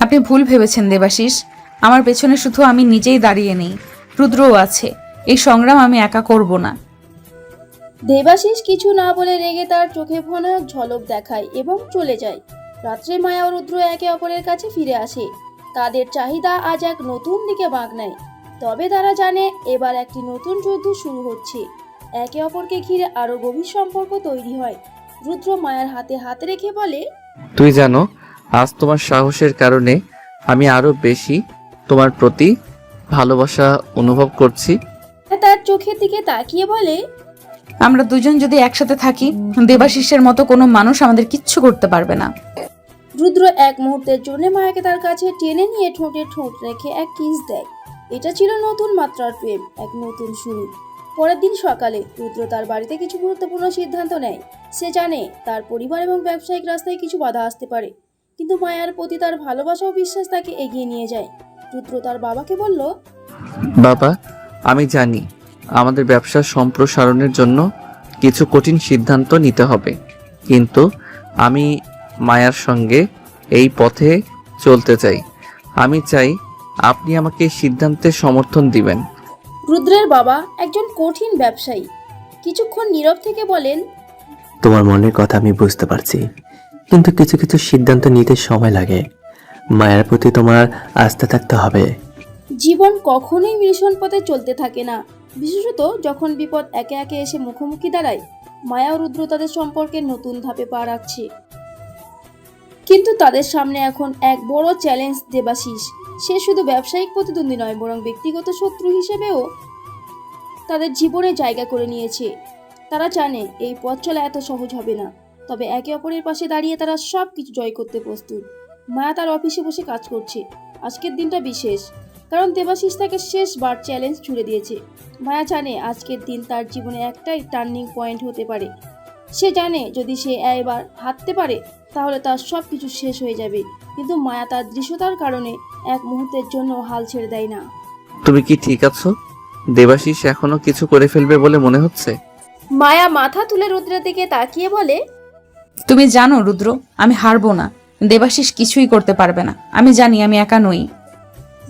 আপনি ভুল ভেবেছেন দেবাশিস। আমার পেছনে শুধু আমি নিজেই দাঁড়িয়ে নেই। রুদ্রও আছে। এই সংগ্রাম আমি একা করব না। দেবাশিস কিছু না বলে রেগে তার চোখে ভয়ানক ঝলক দেখায় এবং চলে যায়। রাত্রে মায়া ও রুদ্র একে অপরের কাছে ফিরে আসে। তাদের চাহিদা আজ এক নতুন দিকে বাঁক নেয়। তবে তারা জানে এবার একটি নতুন যুদ্ধ শুরু হচ্ছে। একে অপরকে ঘিরে আরও গভীর সম্পর্ক তৈরি হয়। রুদ্র মায়ার হাতে হাত রেখে বলে তুই জানো আজ তোমার সাহসের কারণে আমি আরও বেশি তোমার প্রতি ভালোবাসা অনুভব করছি। তার চোখের দিকে তাকিয়ে বলে আমরা দুজন যদি একসাথে থাকি দেবাশিসের মতো কোনো মানুষ আমাদের কিচ্ছু করতে পারবে না। রুদ্র এক মুহূর্তের জন্য মায়াকে তার কাছে টেনে নিয়ে ঠোঁটে ঠোঁট রেখে এক কিস দেয়। এটা ছিল নতুন মাত্রার প্রেম এক নতুন শুরু। পরের দিন সকালে রুদ্র তার বাড়িতে কিছু গুরুত্বপূর্ণ সিদ্ধান্ত নেয়। সে জানে তার পরিবার এবং ব্যবসায়িক রাস্তায় কিছু বাধা আসতে পারে। কিন্তু মায়ার প্রতি তার ভালোবাসা ও বিশ্বাস তাকে এগিয়ে নিয়ে যায়। রুদ্র তার বাবাকে বলল বাবা আমি জানি আমাদের ব্যবসার সম্প্রসারণের জন্য কিছু কঠিন সিদ্ধান্ত নিতে হবে কিন্তু আমি মায়ার সঙ্গে এই পথে চলতে চাই। আমি চাই আপনি আমাকে এই সিদ্ধান্তে সমর্থন দিবেন। রুদ্রের বাবা একজন কঠিন ব্যবসায়ী। কিছুক্ষণ নীরব থেকে বলেন তোমার মনের কথা আমি বুঝতে পারছি। কিন্তু কিছু কিছু সিদ্ধান্ত নিতে সময় লাগে। মায়ের প্রতি তোমার আস্থা থাকতে হবে। জীবন কখনোই মিশন পথে চলতে থাকে না। বিশেষত যখন বিপদ একে একে এসে মুখোমুখি দাঁড়ায়, মায়া ও রুদ্র তাদের সম্পর্কে নতুন ধাপে পা রাখছে। কিন্তু তাদের সামনে এখন এক বড় চ্যালেঞ্জ দেবাশিস। সে শুধু ব্যবসায়িক প্রতিদ্বন্দ্বী নয়, বরং ব্যক্তিগত শত্রু হিসেবেও তাদের জীবনে জায়গা করে নিয়েছে। তারা জানে, এই পথ চলা এত সহজ হবে না। তবে একে অপরের পাশে দাঁড়িয়ে তারা সব কিছু জয় করতে প্রস্তুত। মায়া তার অফিসে বসে কাজ করছে। আজকের দিনটা বিশেষ কারণ দেবাশিস তাকে শেষবার চ্যালেঞ্জ ছুড়ে দিয়েছে। মায়া জানে আজকের দিন তার জীবনে একটাই টার্নিং পয়েন্ট হতে পারে। সে জানে যদি সে এবার হাঁটতে পারে তাহলে তার সব কিছু শেষ হয়ে যাবে। কিন্তু মায়া তার দৃশ্যতার কারণে এক মুহূর্তের জন্য হাল ছেড়ে দেয় না। তুমি কি ঠিক আছো? দেবাশিস এখনও কিছু করে ফেলবে বলে মনে হচ্ছে? মায়া মাথা তুলে রুদ্রের দিকে তাকিয়ে বলে তুমি জানো রুদ্র আমি হারবো না। দেবাশিস কিছুই করতে পারবে না। আমি জানি আমি একা নই।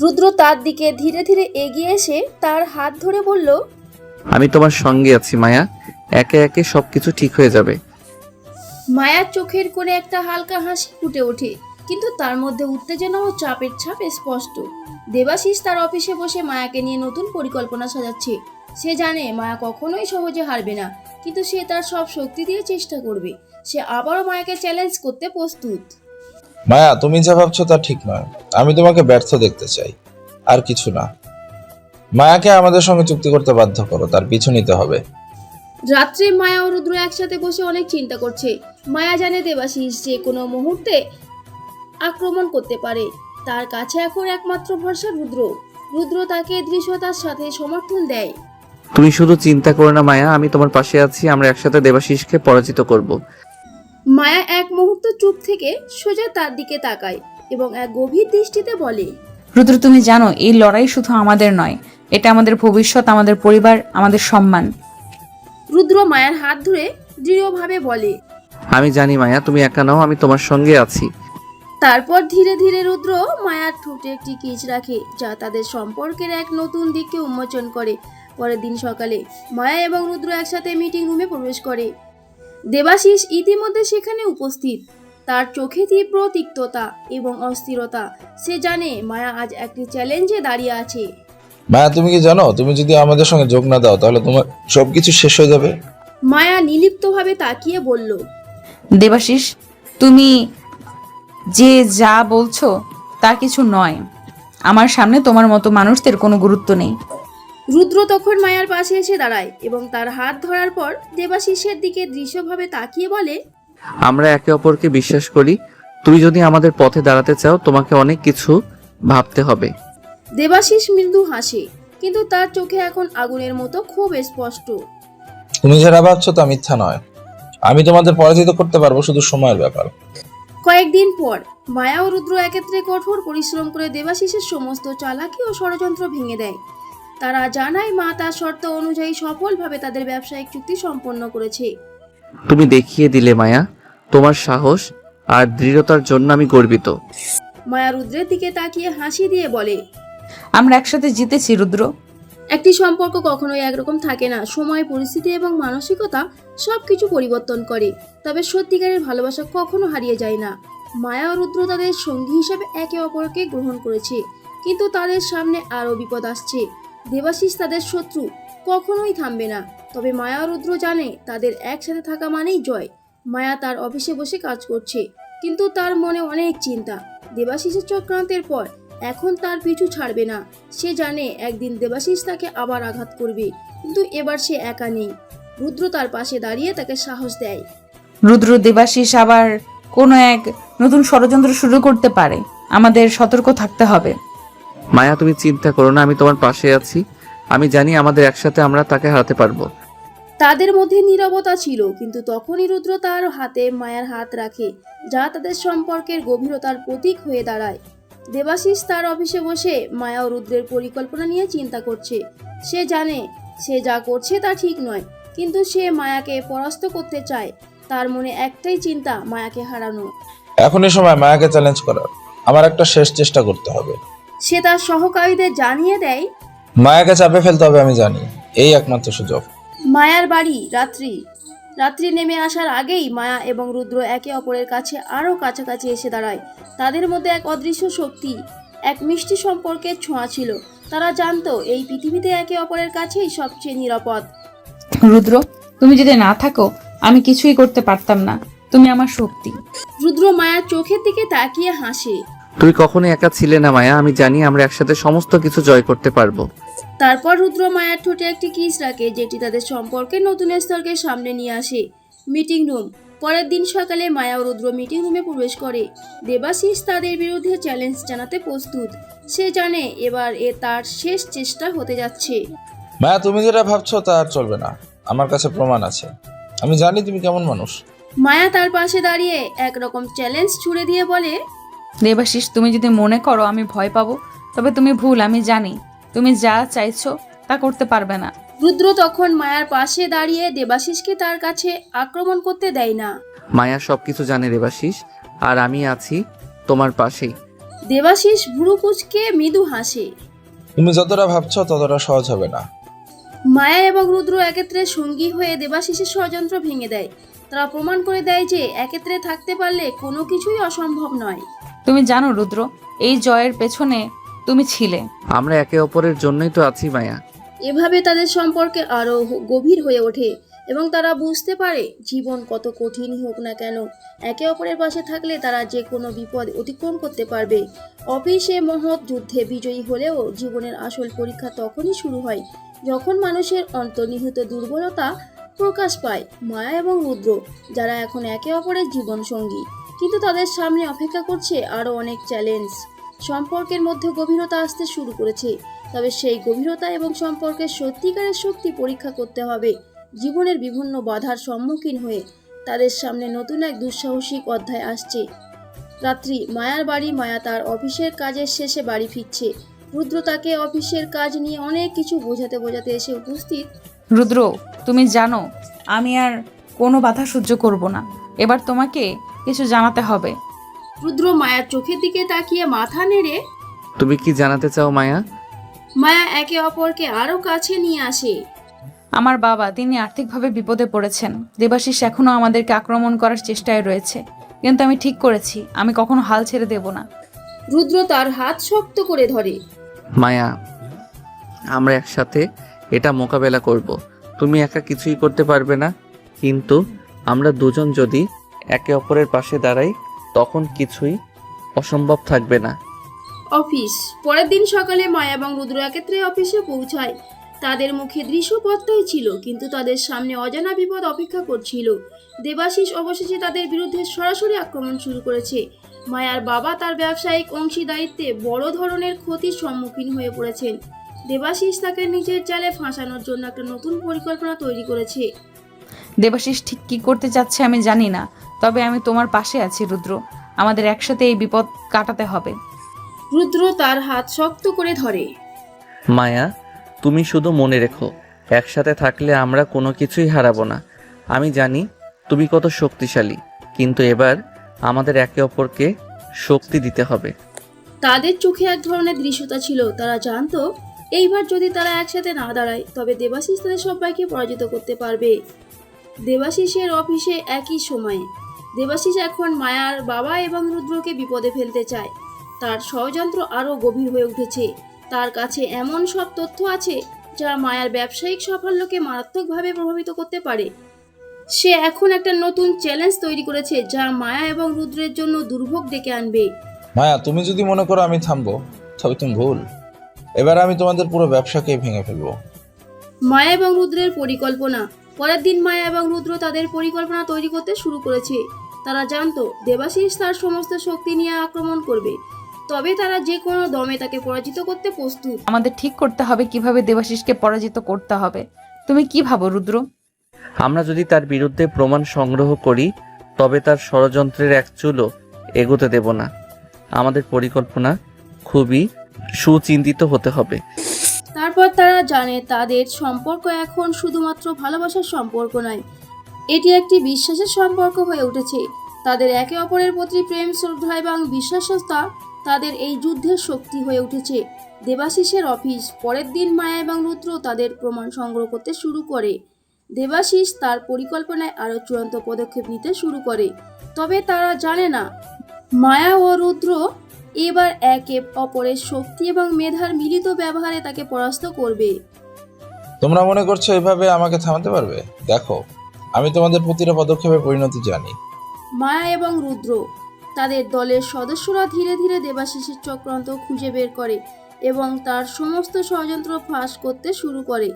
রুদ্র তার দিকে ধীরে ধীরে এগিয়ে এসে তার হাত ধরে বলল আমি তোমার সঙ্গে আছি মায়া। একে একে সবকিছু ঠিক হয়ে যাবে। মায়ার চোখের কোণে একটা হালকা হাসি ফুটে ওঠে কিন্তু তার মধ্যে উত্তেজনা ও চাপের ছাপ স্পষ্ট। দেবাশিস তার অফিসে বসে মায়াকে নিয়ে নতুন পরিকল্পনা সাজাচ্ছে। সে জানে মায়া কখনোই সহজে হারবে না কিন্তু সে তার সব শক্তি দিয়ে চেষ্টা করবে। সে আবারও মায়াকে চ্যালেঞ্জ করতে প্রস্তুত। মায়া তুমি যা ভাবছ তা ঠিক নয়। আমি তোমাকে ব্যর্থ দেখতে চাই। আর কিছু না। মায়াকে আমাদের সঙ্গে চুক্তি করতে বাধ্য করো। তার পিছু নিতে হবে। রাত্রে মায়া ও রুদ্র একসাথে বসে অনেক চিন্তা করছে। মায়া জানে দেবাশিস যে কোনো মুহূর্তে আক্রমণ করতে পারে। তার কাছে এখন একমাত্র ভরসা রুদ্র। রুদ্র তাকে দৃশ্যতার সাথে সমর্থন দেয়। তুমি শুধু চিন্তা করো না মায়া। আমি তোমার পাশে আছি। আমরা একসাথে দেবাশিসকে পরাজিত করব। মায়া এক মুহূর্ত চুপ থেকে সোজা তার দিকে তাকায় এবং এক গভীর দৃষ্টিতে বলে রুদ্র তুমি জানো এই লড়াই শুধু আমাদের নয়। এটা আমাদের ভবিষ্যৎ আমাদের পরিবার আমাদের সম্মান। রুদ্র মায়ার হাত ধরে দৃঢ়ভাবে বলে আমি জানি মায়া তুমি একা নাও আমি তোমার সঙ্গে আছি। তারপর ধীরে ধীরে রুদ্র মায়ার ঠোঁটে একটি কিচ রাখে যা তাদের সম্পর্কের এক নতুন দিককে উন্মোচন করে। পরের দিন সকালে মায়া এবং রুদ্র একসাথে মিটিং রুমে প্রবেশ করে। দেবাশিস ইতিমধ্যে সেখানে উপস্থিত। তার চোখে তীব্র তিক্ততা এবং অস্থিরতা। সে জানে মায়া আজ একটি চ্যালেঞ্জে দাঁড়িয়ে আছে। মায়া তুমি কি জানো? তুমি যদি আমাদের সঙ্গে যোগ না দাও তাহলে তোমার সবকিছু শেষ হয়ে যাবে। মায়া নিলিপ্তভাবে তাকিয়ে বলল দেবাশিস তুমি যে যা বলছো তা কিছু নয়। আমার সামনে তোমার মতো মানুষদের কোনো গুরুত্ব নেই। রুদ্র তখন মায়ার পাশে এসে দাঁড়ায় এবং তার হাত ধরার পর দেবাশিসের দিকে দৃশ্যভাবে তাকিয়ে বলে আমরা একে অপরকে বিশ্বাস করি। তুমি যদি আমাদের পথে দাঁড়াতে চাও তোমাকে অনেক কিছু ভাবতে হবে। দেবাশিস মৃদু হাসে কিন্তু তার চোখে এখন আগুনের মতো খুব স্পষ্ট। তুমি যারা ভাবছ তা মিথ্যা নয়। আমি তোমাদের পরাজিত করতে পারব শুধু সময়ের ব্যাপার। কয়েকদিন পর মায়া ও রুদ্র একত্রে কঠোর পরিশ্রম করে দেবাশিসের সমস্ত চালাকি ও ষড়যন্ত্র ভেঙে দেয়। তারা জানায় মা তার শর্ত অনুযায়ী সফলভাবে তাদের ব্যবসায়িক চুক্তি সম্পন্ন করেছে। তুমি দেখিয়ে দিলে মায়া। তোমার সাহস আর দৃঢ়তার জন্য আমি গর্বিত। মায়া রুদ্রের দিকে তাকিয়ে হাসি দিয়ে বলে আমরা একসাথে জিতেছি রুদ্র। একটি সম্পর্ক কখনোই একরকম থাকে না। সময় পরিস্থিতি এবং মানসিকতা সব কিছু পরিবর্তন করে। তবে সত্যিকারের ভালোবাসা কখনো হারিয়ে যায় না। মায়া ও রুদ্র তাদের সঙ্গী হিসেবে একে অপরকে গ্রহণ করেছে। কিন্তু তাদের সামনে আরও বিপদ আসছে। দেবাশিস তাদের শত্রু, কখনোই থামবে না। তবে মায়া রুদ্র জানে তাদের একসাথে থাকা মানেই জয়। মায়া তার অফিসে বসে কাজ করছে, কিন্তু তার মনে অনেক চিন্তা। দেবাশিসের চক্রান্তের পর এখন তার পিছু ছাড়বে না। সে জানে একদিন দেবাশিস তাকে আবার আঘাত করবে, কিন্তু এবার সে একা নেই। রুদ্র তার পাশে দাঁড়িয়ে তাকে সাহস দেয়। রুদ্র, দেবাশিস আবার কোনো এক নতুন ষড়যন্ত্র শুরু করতে পারে। আমাদের সতর্ক থাকতে হবে। মায়া তুমি চিন্তা করো না আমি তোমার পাশে আছি। আমি জানি আমাদের একসাথে আমরা তাকে হারাতে পারব। তাদের মধ্যে নীরবতা ছিল কিন্তু তখনই রুদ্র তার হাতে মায়ার হাত রাখে যা তাদের সম্পর্কের গভীরতার প্রতীক হয়ে দাঁড়ায়। দেবাশিস তার অফিসে বসে মায়া ও রুদ্রের পরিকল্পনা নিয়ে চিন্তা করছে। সে জানে সে যা করছে তা ঠিক নয় কিন্তু সে মায়াকে পরাস্ত করতে চায়। তার মনে একটাই চিন্তা মায়াকে হারানো। এখনই সময় মায়াকে চ্যালেঞ্জ করার। আমার একটা শেষ চেষ্টা করতে হবে। সে তার সহকারীদের জানিয়ে দেয় মায়াকে চাপে ফেলতে হবে আমি জানি। এই একমাত্র সুযোগ। মায়ার বাড়ি রাত্রি। রাত্রি নেমে আসার আগেই মায়া এবং রুদ্র একে অপরের কাছে আরও কাছাকাছি এসে দাঁড়ায়। তাদের মধ্যে এক অদৃশ্য শক্তি এক মিষ্টি সম্পর্কের ছোঁয়া ছিল। তারা জানতো এই পৃথিবীতে একে অপরের কাছেই সবচেয়ে নিরাপদ। রুদ্র তুমি যদি না থাকো আমি কিছুই করতে পারতাম না। তুমি আমার শক্তি। রুদ্র মায়ার চোখের দিকে তাকিয়ে হাসে। তুই কখনো একা ছিলে না মায়া। আমি জানি আমরা একসাথে সমস্ত কিছু জয় করতে পারব। তারপর রুদ্র মায়ার ঠোঁটে একটি কিস রাখে যেটি তাদের সম্পর্কে নতুন স্তরকে সামনে নিয়ে আসে। Meeting room. পরের দিন সকালে মায়া ও রুদ্র মিটিং রুমে প্রবেশ করে। দেবাশিস তাদের বিরুদ্ধে চ্যালেঞ্জ জানাতে প্রস্তুত। সে জানে এবার এ তার শেষ চেষ্টা হতে যাচ্ছে। মায়া তুমি যেটা ভাবছ তা আর চলবে না। আমার কাছে প্রমাণ আছে। আমি জানি তুমি কেমন মানুষ। মায়া তার পাশে দাঁড়িয়ে একরকম চ্যালেঞ্জ ছুড়ে দিয়ে বলে দেবাশিস তুমি যদি মনে করো আমি ভয় পাবো তবে তুমি ভুল আমি জানি। তুমি যা চাইছো তা করতে পারবে না। রুদ্র তখন মায়ার পাশে দাঁড়িয়ে দেবাশিসকে তার কাছে আক্রমণ করতে দেয় না। মায়া সবকিছু জানে দেবাশিস আর আমি আছি তোমার পাশেই। দেবাশিস ভুরু কুচকে মৃদু হাসে। তুমি যতটা ভাবছ ততটা সহজ হবে না। মায়া এবং রুদ্র একত্রে সঙ্গী হয়ে দেবাশিসের ষড়যন্ত্র ভেঙে দেয়। তারা প্রমাণ করে দেয় যে একত্রে থাকতে পারলে কোনো কিছুই অসম্ভব নয়। তুমি জানো রুদ্র এই জয়ের পেছনে তুমি ছিলে। আমরা একে অপরের জন্যই তো আছি মায়া। এভাবে তাদের সম্পর্কে আরও গভীর হয়ে ওঠে এবং তারা বুঝতে পারে জীবন কত কঠিনই হোক না কেন। একে অপরের পাশে থাকলে তারা যে কোনো বিপদ অতিক্রম করতে পারবে। অফিসে মহৎ যুদ্ধে বিজয়ী হলেও জীবনের আসল পরীক্ষা তখনই শুরু হয় যখন মানুষের অন্তর্নিহিত দুর্বলতা প্রকাশ পায় মায়া এবং রুদ্র যারা এখন একে অপরের জীবন সঙ্গী কিন্তু তাদের সামনে অপেক্ষা করছে আরও অনেক চ্যালেঞ্জ। সম্পর্কের মধ্যে গভীরতা আসতে শুরু করেছে। তবে সেই গভীরতা এবং সম্পর্কের সত্যিকারের শক্তি পরীক্ষা করতে হবে। জীবনের বিভিন্ন বাধার সম্মুখীন হয়ে তাদের সামনে নতুন এক দুঃসাহসিক অধ্যায় আসছে। রাত্রি, মায়ার বাড়ি, মায়া তার অফিসের কাজের শেষে বাড়ি ফিরছে। রুদ্র তাকে অফিসের কাজ নিয়ে অনেক কিছু বোঝাতে বোঝাতে এসে উপস্থিত। রুদ্র, তুমি জানো, আমি আর কোনো বাধা সহ্য করব না। এবার তোমাকে কিছু জানাতে হবে। রুদ্র মায়ার চোখের দিকে তাকিয়ে মাথা নেড়ে তুমি কি জানাতে চাও মায়া? মায়া একে অপরকে আরও কাছে নিয়ে আসে। আমার বাবা তিনি আর্থিকভাবে বিপদে পড়েছেন। দেবাশিস এখনও আমাদেরকে আক্রমণ করার চেষ্টায় রয়েছে। কিন্তু আমি ঠিক করেছি আমি কখনো হাল ছেড়ে দেব না। রুদ্র তার হাত শক্ত করে ধরে। মায়া আমরা একসাথে এটা মোকাবেলা করব। তুমি একা কিছুই করতে পারবে না কিন্তু আমরা দুজন যদি একে অপরের পাশে দাঁড়াই, তখন কিছুই অসম্ভব থাকবে না। অফিস। পরের দিন সকালে মায়া এবং রুদ্র একত্রে অফিসে পৌঁছায়। তাদের মুখে দৃশ্যপত্রই ছিল, কিন্তু তাদের সামনে অজানা বিপদ অপেক্ষা করছিল। দেবাশিস অবশেষে তাদের বিরুদ্ধে সরাসরি আক্রমণ শুরু করেছে। মায়ার বাবা তার ব্যবসায়িক অংশীদারিত্বে বড় ধরনের ক্ষতির সম্মুখীন হয়ে পড়েছেন। দেবাশিস তাকে নিজের জালে ফাঁসানোর জন্য একটা নতুন পরিকল্পনা তৈরি করেছে। দেবাশিস ঠিক কী করতে চাচ্ছে আমি জানি না তবে আমি তোমার পাশে আছি রুদ্র। আমাদের একসাথে এই বিপদ কাটাতে হবে। রুদ্র তার হাত শক্ত করে ধরে। মায়া তুমি শুধু মনে রেখো একসাথে থাকলে আমরা কোনো কিছুই হারাবো না। আমি জানি তুমি কত শক্তিশালী কিন্তু এবার আমাদের একে অপরকে শক্তি দিতে হবে। তাদের চোখে এক ধরনের দৃশ্যতা ছিল তারা জানতো এইবার যদি তারা একসাথে না দাঁড়ায় তবে দেবাশিস তাদের সবাইকে পরাজিত করতে পারবে। দেবাশিসের অফিসে একই সময়ে। দেবাশিস এখন মায়ার বাবা এবং রুদ্রকে বিপদে ফেলতে চায়। তার ষড়যন্ত্র আরও গভীর হয়ে উঠেছে। তার কাছে এমন সব তথ্য আছে যা মায়ার ব্যবসায়িক সাফল্যকে মারাত্মকভাবে প্রভাবিত করতে পারে। সে এখন একটা নতুন চ্যালেঞ্জ তৈরি করেছে যা মায়া এবং রুদ্রের জন্য দুর্ভোগ ডেকে আনবে। মায়া তুমি যদি মনে করো আমি থামবো তবে তুমি ভুল। এবার আমি তোমাদের পুরো ব্যবসাকে ভেঙে ফেলব। মায়া এবং রুদ্রের পরিকল্পনা। পরের দিন মায়া এবং রুদ্র তাদের পরিকল্পনা তৈরি করতে শুরু করেছে। তারা জানতো দেবাশিস তার সমস্ত শক্তি নিয়ে আক্রমণ করবে। তবে তারা যে কোনো দমে তাকে পরাজিত করতে প্রস্তুত। আমাদের ঠিক করতে হবে কীভাবে দেবাশিসকে পরাজিত করতে হবে। তুমি কি ভাবো রুদ্র? আমরা যদি তার বিরুদ্ধে প্রমাণ সংগ্রহ করি তবে তার ষড়যন্ত্রের এক চুলও এগোতে দেব না। আমাদের পরিকল্পনা খুবই সুচিন্তিত হতে হবে। তারপর তারা জানে তাদের সম্পর্ক এখন শুধুমাত্র ভালোবাসার সম্পর্ক নয়। এটি একটি বিশ্বাসের সম্পর্ক হয়ে উঠেছে। তাদের একে অপরের প্রতি প্রেম, শ্রদ্ধা এবং বিশ্বাসতা তাদের এই যুদ্ধের শক্তি হয়ে উঠেছে। দেবাশিসের অফিস পরের দিন মায়া এবং রুদ্র তাদের প্রমাণ সংগ্রহ করতে শুরু করে। দেবাশিস তার পরিকল্পনায় আরও চূড়ান্ত পদক্ষেপ নিতে শুরু করে। তবে তারা জানে না, মায়া ও রুদ্র এবার একে অপরের শক্তি এবং মেধার মিলিত ব্যবহারে তাকে পরাস্ত করবে। তোমরা মনে করছ এভাবে আমাকে থামাতে পারবে? দেখো আমি তোমাদের প্রতিটা পদক্ষেপের পরিণতি জানি। মায়া এবং রুদ্র তাদের দলের সদস্যরা ধীরে ধীরে দেবাশিসের চক্রান্ত খুঁজে বের করে এবং তার সমস্ত ষড়যন্ত্র ফাঁস করতে শুরু করে।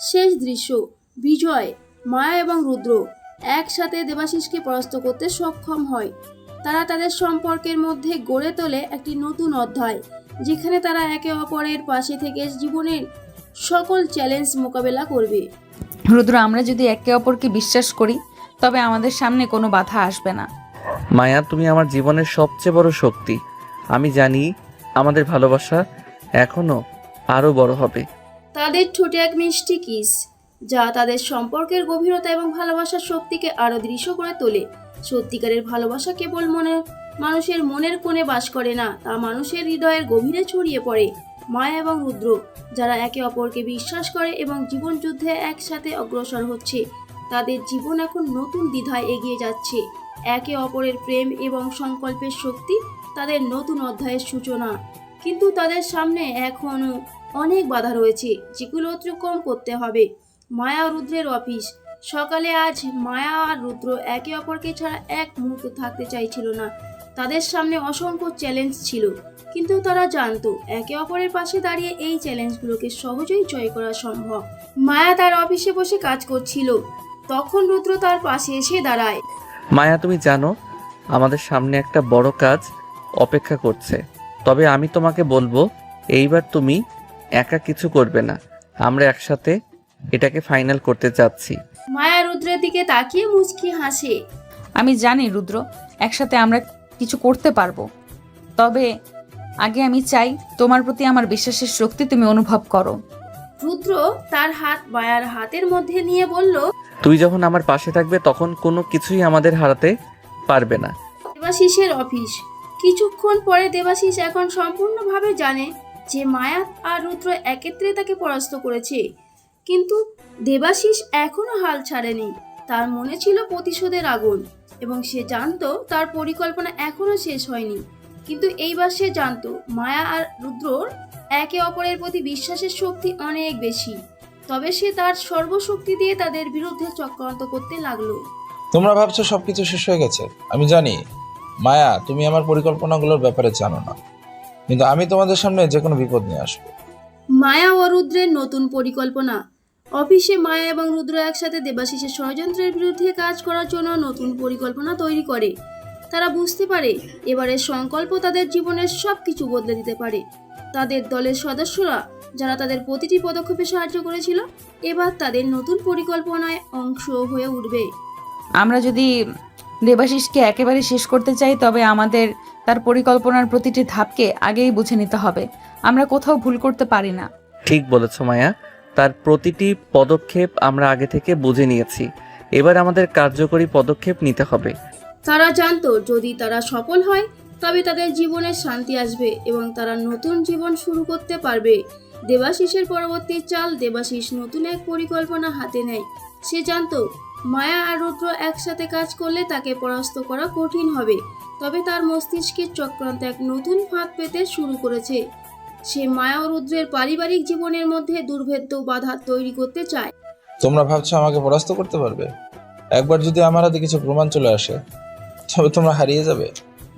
শেষ দৃশ্য বিজয় মায়া এবং রুদ্র একসাথে দেবাশিসকে পরাস্ত করতে সক্ষম হয়। তারা তাদের সম্পর্কের মধ্যে গড়ে তোলে একটি নতুন অধ্যায় যেখানে তারা একে অপরের পাশে থেকে জীবনের সকল চ্যালেঞ্জ মোকাবেলা করবে। রুদ্র আমরা যদি একে অপরকে বিশ্বাস করি তবে আমাদের সামনে কোনো বাধা আসবে না। মায়া তুমি আমার জীবনের সবচেয়ে বড় শক্তি। আমি জানি আমাদের ভালোবাসা এখনও আরও বড় হবে। তাদের ঠোঁটে এক মিষ্টি কিস যা তাদের সম্পর্কের গভীরতা এবং ভালোবাসার শক্তিকে আরও দৃশ্য করে তোলে। সত্যিকারের ভালোবাসা কেবল মনে, মানুষের মনের কোণে বাস করে না, তা মানুষের হৃদয়ের গভীরে ছড়িয়ে পড়ে। মায়া এবং রুদ্র, যারা একে অপরকে বিশ্বাস করে এবং জীবন যুদ্ধে একসাথে অগ্রসর হচ্ছে, তাদের জীবন এখন নতুন দ্বিধায় এগিয়ে যাচ্ছে। একে অপরের প্রেম এবং সংকল্পের শক্তি তাদের নতুন অধ্যায়ের সূচনা। কিন্তু তাদের সামনে এখনও অনেক বাধা রয়েছে, যেগুলো অতিক্রম করতে হবে। মায়া রুদ্রের অফিস সকালে আজ মায়া আর রুদ্র একে অপরকে ছাড়া এক মুহূর্ত থাকতে চাইছিল না। তাদের সামনে অসংখ্য চ্যালেঞ্জ ছিল, কিন্তু তারা জানতো একে অপরের পাশে দাঁড়িয়ে এই চ্যালেঞ্জগুলোকে সহজেই জয় করা সম্ভব। মায়া তার অফিসে বসে কাজ করছিল, তখন রুদ্র তার পাশে এসে দাঁড়ায়। মায়া, তুমি জানো, আমাদের সামনে একটা বড় কাজ অপেক্ষা করছে। তবে আমি তোমাকে বলব, এইবার তুমি একা কিছু করবে না। আমরা একসাথে এটাকে ফাইনাল করতে যাচ্ছি। মায়া রুদ্রের দিকে তাকিয়ে মুচকি হাসে। আমি জানি রুদ্র একসাথে আমরা কিছু করতে পারব। তবে আগে আমি চাই তোমার প্রতি আমার বিশ্বাসের শক্তি তুমি অনুভব করো। রুদ্র তার হাত মায়ার হাতের মধ্যে নিয়ে বলল তুই যখন আমার পাশে থাকবে তখন কোনো কিছুই আমাদের হারাতে পারবে না। দেবাশিসের অফিস। কিছুক্ষণ পরে দেবাশিস এখন সম্পূর্ণভাবে জানে যে মায়া আর রুদ্র একত্রে তাকে পরাস্ত করেছে। কিন্তু দেবাশিস এখনও হাল ছাড়েনি। তার মনে ছিল প্রতিশোধের আগুন এবং সে জানতো তার পরিকল্পনা এখনও শেষ হয়নি। কিন্তু এইবার সে জানতো মায়া আর রুদ্রর একে অপরের প্রতি বিশ্বাসের শক্তি অনেক বেশি। তবে সে তার সর্বশক্তি দিয়ে তাদের বিরুদ্ধে চক্রান্ত করতে লাগল। তোমরা ভাবছ সবকিছু শেষ হয়ে গেছে। আমি জানি মায়া তুমি আমার পরিকল্পনাগুলোর ব্যাপারে জানো না। কিন্তু আমি তোমাদের সামনে যে কোনো বিপদ নিয়ে আসব। মায়া ও রুদ্রের নতুন পরিকল্পনা অফিসে মায়া এবং রুদ্র একসাথে দেবাশিসের ষড়যন্ত্রের বিরুদ্ধে কাজ করার জন্য নতুন পরিকল্পনা তৈরি করে। তারা বুঝতে পারে এবারের সংকল্প তাদের জীবনের সব কিছু বদলে দিতে পারে। তাদের দলের সদস্যরা যারা তাদের প্রতিটি পদক্ষেপে সাহায্য করেছিল এবার তাদের নতুন পরিকল্পনায় অংশ হয়ে উঠবে। আমরা যদি দেবাশিসকে একেবারে শেষ করতে চাই তবে আমাদের তার পরিকল্পনার প্রতিটি ধাপকে আগেই বুঝে নিতে হবে। আমরা কোথাও ভুল করতে পারি না। ঠিক বলেছ মায়া। তার প্রতিটি পদক্ষেপ আমরা আগে থেকে বুঝে নিয়েছি। এবার আমাদের কার্যকরী পদক্ষেপ নিতে হবে। তারা জানতো, যদি তারা সফল হয়, তবে তাদের জীবনে শান্তি আসবে এবং তারা নতুন জীবন শুরু করতে পারবে। দেবাশিসের পরবর্তী চাল দেবাশিস নতুন এক পরিকল্পনা হাতে নেয়। সে জানতো, মায়া আর রুদ্র একসাথে কাজ করলে তাকে পরাস্ত করা কঠিন হবে। তবে তার মস্তিষ্কের চক্রান্ত এক নতুন ফাঁদ পেতে শুরু করেছে। সে মায়া ও রুদ্রের পারিবারিক জীবনের মধ্যে দুর্ভেদ্য বাধা তৈরি করতে চায়। তোমরা ভাবছ আমাকে পরাস্ত করতে পারবে? একবার যদি আমার হাতে কিছু প্রমাণ চলে আসে তবে তোমরা হারিয়ে যাবে।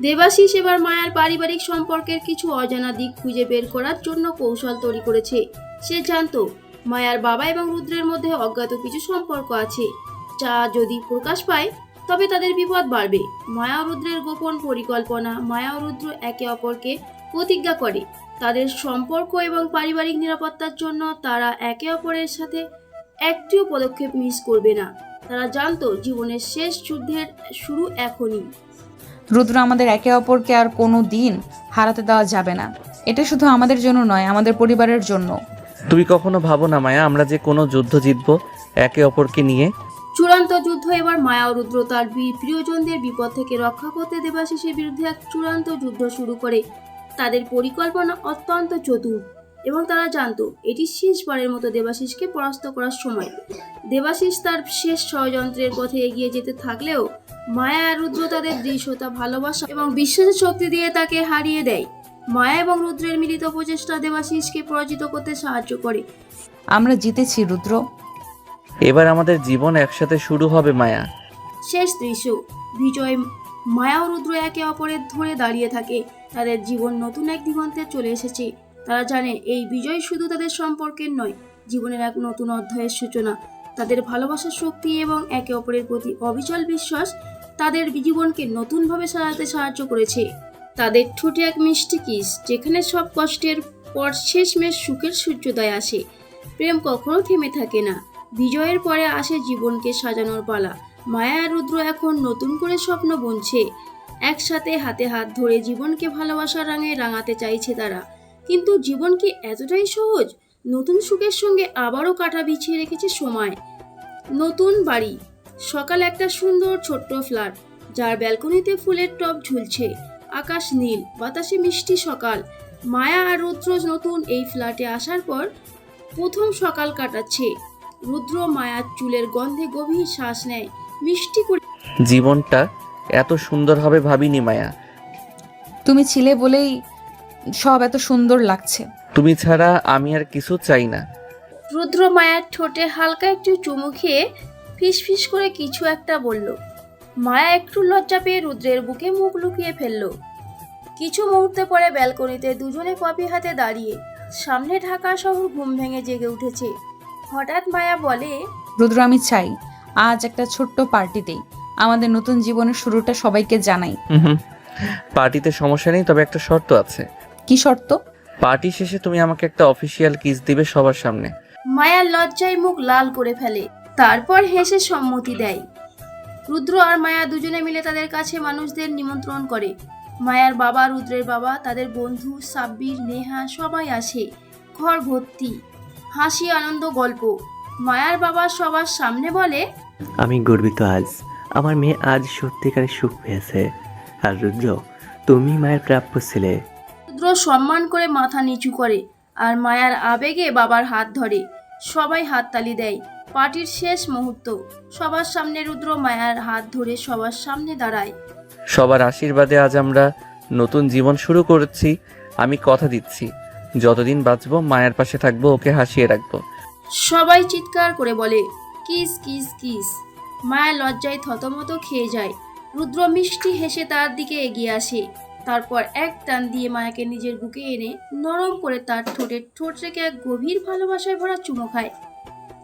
দেবাশিস এবার মায়ার পারিবারিক সম্পর্কের কিছু অজানা দিক খুঁজে বের করার জন্য কৌশল তৈরি করেছে। সে জানতো মায়ার বাবা এবং রুদ্রের মধ্যে অজ্ঞাত কিছু সম্পর্ক আছে। যা যদি প্রকাশ পায় তবে তাদের বিপদ বাড়বে। মায়া রুদ্রের গোপন পরিকল্পনা মায়া রুদ্র একে অপরকে প্রতিজ্ঞা করে। তাদের সম্পর্ক এবং পারিবারিক নিরাপত্তার জন্য তারা একে অপরের সাথে একটিও পদক্ষেপ মিস করবে না। তারা জানতো জীবনের শেষ যুদ্ধের শুরু এখনই। রুদ্র আমাদের একে অপরকে আর কোনো দিন হারাতে দেওয়া যাবে না। এটা শুধু আমাদের জন্য নয় আমাদের পরিবারের জন্য। তুমি কখনো ভাবো না মায়া আমরা যে কোনো যুদ্ধ জিতবো একে অপরকে নিয়ে? চূড়ান্ত যুদ্ধ এবার মায়া ও রুদ্র তার প্রিয়জনদের বিপদ থেকে রক্ষা করতে দেবাশিসের বিরুদ্ধে এক চূড়ান্ত যুদ্ধ শুরু করে। তাদের পরিকল্পনা অত্যন্ত চতুর এবং তারা জানত এটি শেষবারের মতো দেবাশিসকে পরাস্ত করার সময়। দেবাশিস তার শেষ ষড়যন্ত্রের পথে এগিয়ে যেতে থাকলেও মায়া আর রুদ্র তাদের দৃশ্যতা ভালোবাসা এবং বিশ্বাসের শক্তি দিয়ে তাকে হারিয়ে দেয়। মায়া এবং রুদ্রের মিলিত প্রচেষ্টা দেবাশিসকে পরাজিত করতে সাহায্য করে। আমরা জিতেছি রুদ্র। এবার আমাদের জীবন একসাথে শুরু হবে মায়া। শেষ দৃশ্য। বিজয় মায়া ও রুদ্র একে অপরের ধরে দাঁড়িয়ে থাকে। তাদের জীবন নতুন এক দিগন্তে চলে এসেছে। তারা জানে এই বিজয় শুধু তাদের সম্পর্কের নয়, জীবনের এক নতুন অধ্যায়ের সূচনা। তাদের ভালোবাসার শক্তি এবং একে অপরের প্রতি অবিচল বিশ্বাস তাদের জীবনকে নতুনভাবে সাজাতে সাহায্য করেছে। তাদের ঠোঁটে এক মিষ্টি কিস, যেখানে সব কষ্টের পর শেষমেশ সুখের সূর্যোদয় আসে। প্রেম কখনো থেমে থাকে না। বিজয়ের পরে আসে জীবনকে সাজানোর পালা। মায়া রুদ্র এখন নতুন করে স্বপ্ন বুনছে। একসাথে হাতে হাত ধরে জীবনকে ভালোবাসার রঙে রাঙাতে চাইছে তারা। কিন্তু জীবন কি এতটাই সহজ? নতুন সুখের সঙ্গে আবারও কাটা বিছিয়ে রেখেছে সময়। নতুন বাড়ি। সকাল একটা সুন্দর ছোট্ট ফ্ল্যাট, যার ব্যালকনিতে ফুলের টব ঝুলছে। আকাশ নীল, বাতাসে মিষ্টি সকাল। মায়া আর রুদ্র নতুন এই ফ্ল্যাটে আসার পর প্রথম সকাল কাটাচ্ছে। রুদ্র মায়ার চুলের গন্ধে গভীর শ্বাস নেয়। মিষ্টি করে জীবনটা এত সুন্দর হবে ভাবিনি মায়া। তুমি ছিলে বলেই সব এত সুন্দর লাগছে। তুমি ছাড়া আমি আর কিছু চাই না। রুদ্র মায়ার ঠোঁটে হালকা একটু চুমু খেয়ে ফিস ফিস করে কিছু একটা বলল। মায়া একটু লজ্জা পেয়ে রুদ্রের বুকে মুখ লুকিয়ে ফেলল। কিছু মুহূর্ত পরে ব্যালকনিতে দুজনে কপি হাতে দাঁড়িয়ে সামনে ঢাকা শহর ঘুম ভেঙে জেগে উঠেছে। হঠাৎ মায়া বলে রুদ্র আমি চাই আজ একটা ছোট্ট পার্টিতেই আমাদের নতুন জীবনের শুরুটা সবাইকে জানাই। হুম পার্টিতে সমস্যা নেই তবে একটা শর্ত আছে। কি শর্ত? পার্টি শেষে তুমি আমাকে একটা অফিসিয়াল কিস দিবে সবার সামনে। মায়ার লজ্জায় মুখ লাল করে ফেলে তারপর হেসে সম্মতি দেয়। রুদ্র আর মায়া দুজনে মিলে তাদের কাছে মানুষদের নিমন্ত্রণ করে। মায়ার বাবা রুদ্রের বাবা তাদের বন্ধু সাব্বির নেহা সবাই আসে। ঘর ভর্তি হাসি আনন্দ গল্প। মায়ার বাবা সবার সামনে বলে আমি গর্বিত আজ। আমার মেয়ে আজ সত্যিকারের সুখ পেয়েছে। আর রুদ্র তুমি মায়ের প্রাপ্য ছিলে। রুদ্র সম্মান করে মাথা নিচু করে আর মায়ার আবেগে বাবার হাত ধরে। সবাই হাততালি দেয়। পার্টির শেষ মুহূর্ত। সবার সামনে রুদ্র মায়ার হাত ধরে সবার সামনে দাঁড়ায়। সবার আশীর্বাদে আজ আমরা নতুন জীবন শুরু করেছি। আমি কথা দিচ্ছি। যতদিন বাঁচবো মায়ের পাশে থাকব ওকে হাসিয়ে রাখব। সবাই চিৎকার করে বলে কিস কিস কিস। মায়া লজ্জায় থতমত খেয়ে যায়। রুদ্র মিষ্টি হেসে তার দিকে এগিয়ে আসে। তারপর এক টান দিয়ে মায়াকে নিজের বুকে এনে নরম করে তার ঠোঁটে ঠোঁট রেখে এক গভীর ভালোবাসায় ভরা চুমো খায়।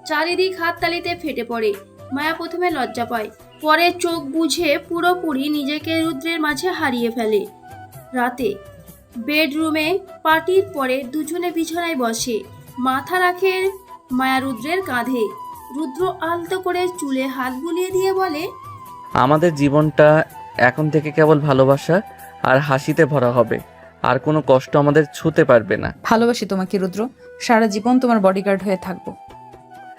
চারিদিক হাততালিতে ফেটে পড়ে। মায়া প্রথমে লজ্জা পায়, পরে চোখ বুঝে পুরোপুরি নিজেকে রুদ্রের মাঝে হারিয়ে ফেলে। রাতে বেডরুমে পার্টির পরে দুজনে বিছানায় বসে, মাথা রাখে মায়া রুদ্রের কাঁধে। রুদ্র আলতো করে চুলে হাত বুলিয়ে দিয়ে বলে আমাদের জীবনটা এখন থেকে কেবল ভালোবাসা আর হাসিতে ভরা হবে। আর কোনো কষ্ট আমাদের ছুতে পারবে না। ভালোবাসি তোমাকে রুদ্র। সারা জীবন তোমার বডিগার্ড হয়ে থাকব।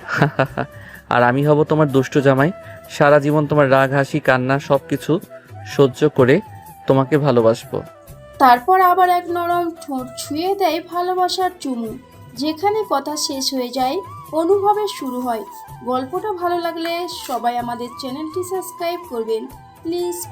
আর আমি হব তোমার দুষ্ট জামাই। সারা জীবন তোমার রাগ হাসি কান্না সব কিছু সহ্য করে তোমাকে ভালোবাসবো। তারপর আবার এক নরম ঠোঁট ছুঁয়ে দেয় ভালোবাসার চুমু। যেখানে কথা শেষ হয়ে যায় অনুভবের শুরু হয়। গল্পটা ভালো লাগলে সবাই আমাদের চ্যানেলটি সাবস্ক্রাইব করবেন। প্লিজ